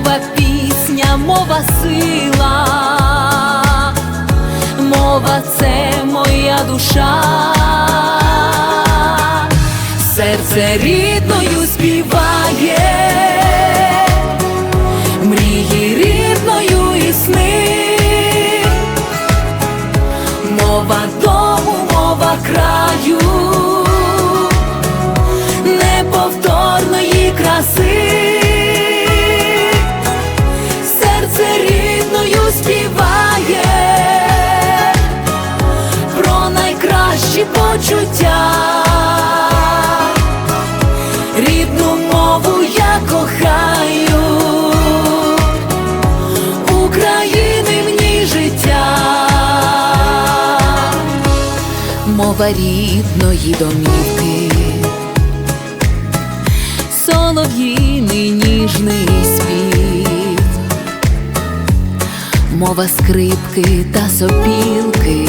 Мова пісня, мова сила, мова це моя душа, серце рідною співає, почуття, рідну мову я кохаю, України в ній життя, мова рідної домівки. Солов'їний ніжний спів, мова скрипки та сопілки,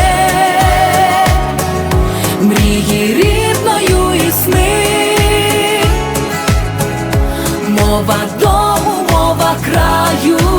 мова, дому, мова краю.